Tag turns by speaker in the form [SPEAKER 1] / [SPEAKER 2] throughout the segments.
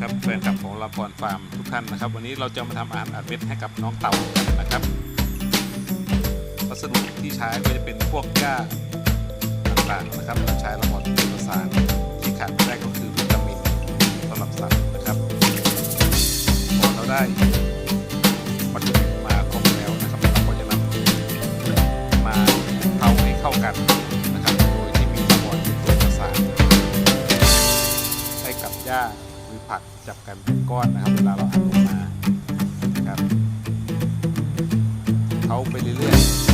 [SPEAKER 1] ครับแฟนคลับของลาพรฟาร์มทุกท่านนะครับ วันนี้เราจะมาทำอาหารอัดเม็ดให้กับน้องเต่ากันนะครับวัสดุที่ใช้ก็จะเป็นพวกหญ้าต่างๆนะครับเราใช้ระบบประสานที่ขาดไม่ได้ก็คือวิตามินสำหรับสัตว์นะครับพอเราได้วัตถุดิบมาครบแล้วนะครับเราก็จะนำมาเผาให้เข้ากัน ผักจับกันเป็นก้อนนะครับ เวลาเราอัดลงมานะครับเขาไปเรื่อยๆ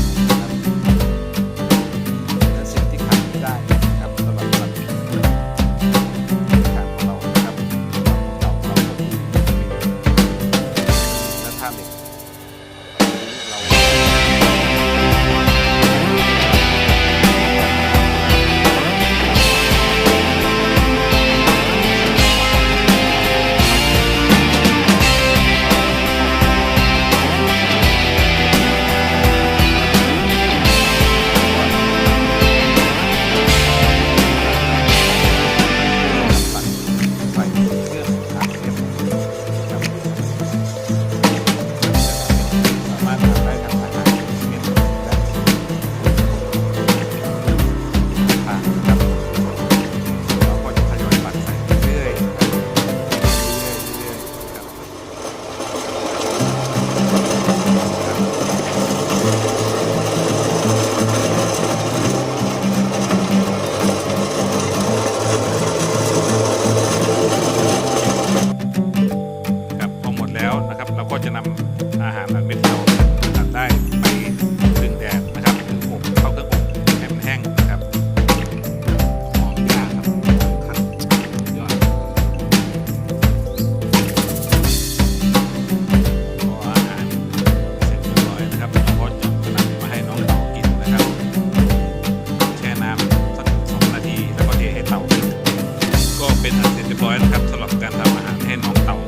[SPEAKER 1] อยนะครับสำหรับการทำอาหารให้น้องเต่า